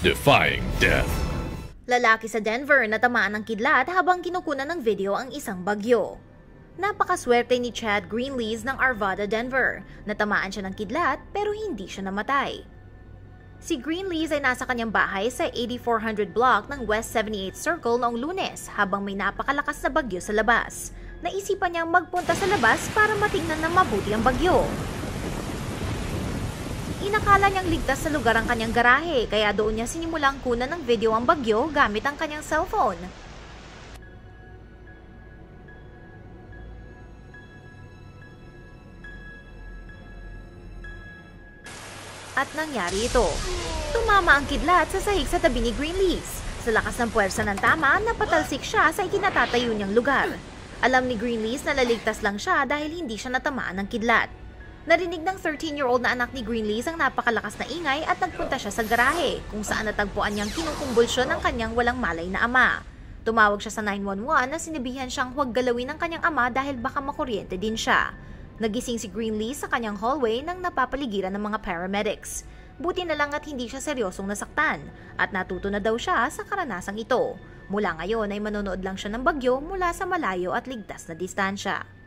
defying death. Lalaki sa Denver na tamaan ng kidlat habang kinukunan ng video ang isang bagyo. Napakaswerte ni Chad Greenlees ng Arvada, Denver. Natamaan siya ng kidlat pero hindi siya namatay. Si Greenlees ay nasa kanyang bahay sa 8400 block ng West 78th Circle noong lunes habang may napakalakas na bagyo sa labas. Naisipan niyang magpunta sa labas para matingnan na mabuti ang bagyo. Inakala niyang ligtas sa lugar ang kanyang garahe kaya doon niya sinimulang kunan ng video ang bagyo gamit ang kanyang cellphone. At nangyari ito. Tumama ang kidlat sa sahig sa tabi ni Greenleaf. Sa lakas ng puwersa ng tama, napatalsik siya sa ikinatatayo niyang lugar. Alam ni Greenleaf na laligtas lang siya dahil hindi siya natamaan ng kidlat. Narinig ng 13-year-old na anak ni Greenleaf ang napakalakas na ingay at nagpunta siya sa garahe kung saan natagpuan niyang kinukumbulsyon ng kanyang walang malay na ama. Tumawag siya sa 911 na sinabihan siyang huwag galawin ng kanyang ama dahil baka makuryente din siya. Nagising si Greenleaf sa kanyang hallway nang napapaligiran ng mga paramedics. Buti na lang at hindi siya seryosong nasaktan at natuto na daw siya sa karanasang ito. Mula ngayon ay manonood lang siya ng bagyo mula sa malayo at ligtas na distansya.